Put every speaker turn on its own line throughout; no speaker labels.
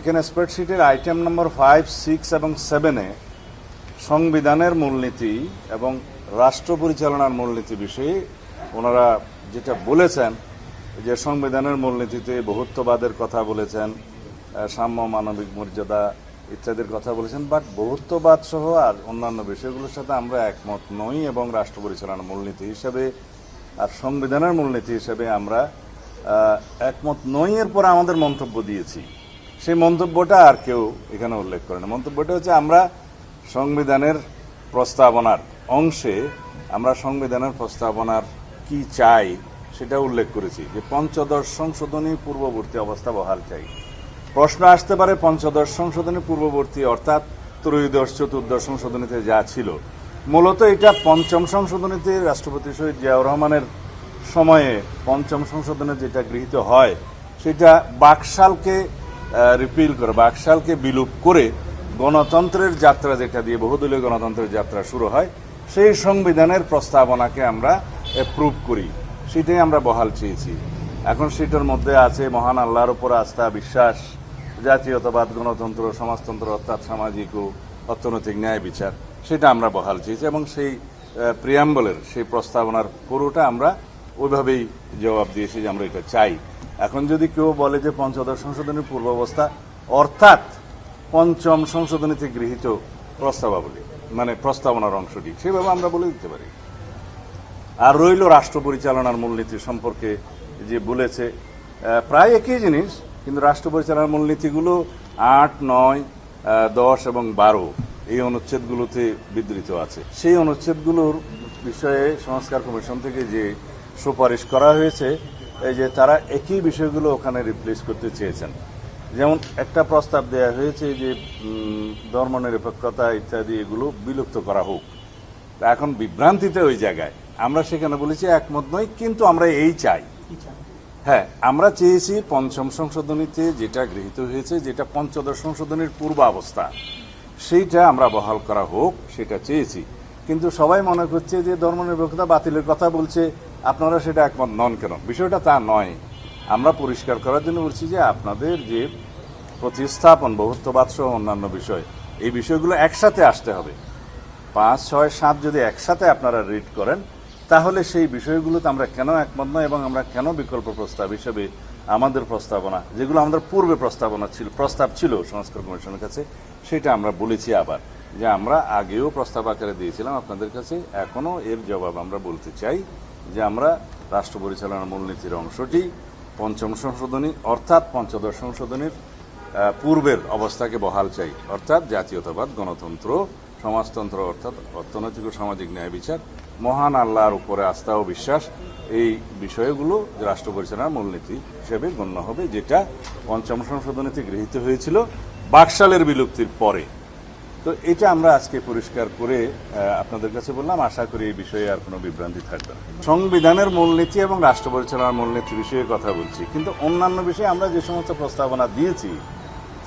এখানে স্প্রেডশিটের item number five six এবং সেভেনে সংবিধানের মূলনীতি এবং রাষ্ট্র পরিচালনার মূলনীতি বিষয়ে ওনারা যেটা বলেছেন, যে সংবিধানের মূলনীতিতে বহুত্ববাদের কথা বলেছেন সাম্য, মানবিক মর্যাদা ইত্যাদির কথা বলেছেন বাট বহুত্ববাদ সহ আর অন্যান্য বিষয়গুলোর সাথে আমরা একমত নই এবং রাষ্ট্র পরিচালনার মূলনীতি হিসেবে আর সংবিধানের মূলনীতি হিসেবে আমরা একমত নই। এর পর আমাদের মন্তব্য দিয়েছি। সেই মন্তব্যটা আর কেউ এখানে উল্লেখ করে না। মন্তব্যটা হচ্ছে আমরা সংবিধানের প্রস্তাবনার অংশে আমরা সংবিধানের প্রস্তাবনার কি চাই সেটা উল্লেখ করেছি যে পঞ্চদশ সংশোধনী পূর্ববর্তী অবস্থা বহাল চাই। প্রশ্ন আসতে পারে পঞ্চদশ সংশোধনী পূর্ববর্তী অর্থাৎ ত্রয়োদশ, চতুর্দশ সংশোধনীতে যা ছিল। মূলত এটা পঞ্চম সংশোধনীতে রাষ্ট্রপতি শহীদ জিয়াউর রহমানের সময়ে পঞ্চম সংশোধনে যেটা গৃহীত হয়, সেটা বাকশালকে রিপিল করে বাকশালকে বিলুপ করে গণতন্ত্রের যাত্রা যেটা দিয়ে বহুদলীয় গণতন্ত্রের যাত্রা শুরু হয়, সেই সংবিধানের প্রস্তাবনাকে আমরা অ্যাপ্রুভ করি। সেটাই আমরা বহাল চেয়েছি। এখন সেটার মধ্যে আছে মহান আল্লাহর উপর আস্থা, বিশ্বাস, জাতীয়তাবাদ, গণতন্ত্র, সমাজতন্ত্র, অর্থাৎ সামাজিক ও অর্থনৈতিক ন্যায় বিচার, সেটা আমরা বহাল চেয়েছি এবং সেই প্রিয়াম্বলের সেই প্রস্তাবনার পুরোটা আমরা ওইভাবেই জবাব দিয়েছি যে আমরা এটা চাই। এখন যদি কেউ বলে যে পঞ্চদশ সংশোধনের পূর্বাবস্থা, অর্থাৎ পঞ্চম সংশোধনীতে গৃহীত প্রস্তাবাবলী মানে প্রস্তাবনার অংশটি, সেভাবে আমরা বলে দিতে পারি। আর রইল রাষ্ট্র পরিচালনার মূলনীতি সম্পর্কে যে বলেছে প্রায় একই জিনিস, কিন্তু রাষ্ট্র পরিচালনার মূলনীতিগুলো আট, নয় দশ এবং বারো, এই অনুচ্ছেদগুলোতে বিধৃত আছে। সেই অনুচ্ছেদগুলোর বিষয়ে সংস্কার কমিশন থেকে যে সুপারিশ করা হয়েছে এই যে তারা একই বিষয়গুলো ওখানে রিপ্লেস করতে চেয়েছেন। যেমন একটা প্রস্তাব দেওয়া হয়েছে যে ধর্মনিরপেক্ষতা ইত্যাদি এগুলো বিলুপ্ত করা হোক। এখন বিভ্রান্তিতে ওই জায়গায়। আমরা সেখানে বলেছি একমত নই, কিন্তু আমরা এই চাই। হ্যাঁ আমরা চেয়েছি পঞ্চম সংশোধনীতে যেটা গৃহীত হয়েছে, যেটা পঞ্চদশ সংশোধনীর পূর্বাবস্থা, সেইটা আমরা বহাল করা হোক, সেটা চেয়েছি। কিন্তু সবাই মনে করছে যে ধর্মনিরপেক্ষতা বাতিলের কথা বলছে আপনারা সেটা একমত নন কেন? বিষয়টা তা নয়। আমরা পরিষ্কার করার জন্য বলছি যে আপনাদের যে প্রতিস্থাপন, বহুত্ববাদ সহ অন্যান্য বিষয়, এই বিষয়গুলো একসাথে আসতে হবে। পাঁচ, ছয়, সাত যদি একসাথে আপনারা রিড করেন, তাহলে সেই বিষয়গুলোতে আমরা কেন একমত নয় এবং আমরা কেন বিকল্প প্রস্তাব হিসেবে আমাদের প্রস্তাবনা, যেগুলো আমাদের পূর্বে প্রস্তাবনা ছিল, প্রস্তাব ছিল সংস্কার কমিশনের কাছে, সেটা আমরা বলেছি আবার যে আমরা আগেও প্রস্তাব আকারে দিয়েছিলাম। আপনাদের কাছে এখনও এর জবাব আমরা বলতে চাই যে আমরা রাষ্ট্র পরিচালনার মূলনীতির অংশটি পঞ্চম সংশোধনী অর্থাৎ পঞ্চদশ সংশোধনীর পূর্বের অবস্থাকে বহাল চাই। অর্থাৎ জাতীয়তাবাদ, গণতন্ত্র, সমাজতন্ত্র অর্থাৎ অর্থনৈতিক ও সামাজিক ন্যায় বিচার, মহান আল্লাহর উপরে আস্থা ও বিশ্বাস, এই বিষয়গুলো রাষ্ট্র পরিচালনার মূলনীতি হিসেবে গণ্য হবে, যেটা পঞ্চম সংশোধনীতে গৃহীত হয়েছিল বাকশালের বিলুপ্তির পরে। তো এটা আমরা আজকে পরিষ্কার করে আপনাদের কাছে বললাম, আশা করি এই বিষয়ে আর কোনো বিভ্রান্তি থাকবে না। সংবিধানের মূলনীতি এবং রাষ্ট্র পরিচালনার মূলনীতি বিষয়ে কথা বলছি, কিন্তু অন্যান্য বিষয়ে আমরা যে সমস্ত প্রস্তাবনা দিয়েছি,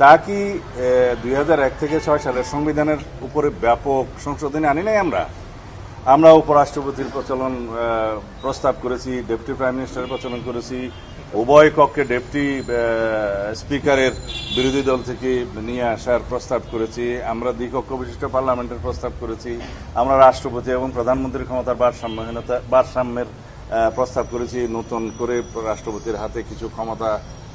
তা কি দুই থেকে ছয় সালের সংবিধানের উপরে ব্যাপক সংশোধনী আনি নাই আমরা? আমরা উপরাষ্ট্রপতির প্রচলন প্রস্তাব করেছি, ডেপুটি প্রাইম মিনিস্টারের প্রচলন করেছি উভয় কক্ষে ডেপুটি স্পিকারের বিরোধী দল থেকে নিয়ে আসার প্রস্তাব করেছি। আমরা দ্বিকক্ষ বিশিষ্ট পার্লামেন্টের প্রস্তাব করেছি। আমরা রাষ্ট্রপতি এবং প্রধানমন্ত্রীর ক্ষমতার ভারসাম্যহীনতা, ভারসাম্যের প্রস্তাব করেছি। নতুন করে রাষ্ট্রপতির হাতে কিছু ক্ষমতা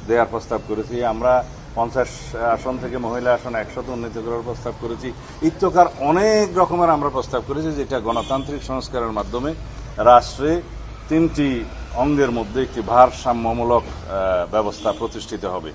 দেওয়ার প্রস্তাব করেছি। আমরা পঞ্চাশ আসন থেকে মহিলা আসন একশত উন্নীত করার প্রস্তাব করেছি। ইত্যকার অনেক রকমের আমরা প্রস্তাব করেছি, যেটা গণতান্ত্রিক সংস্কারের মাধ্যমে রাষ্ট্রে তিনটি অঙ্গের মধ্যে একটি ভারসাম্যমূলক ব্যবস্থা প্রতিষ্ঠিত হবে।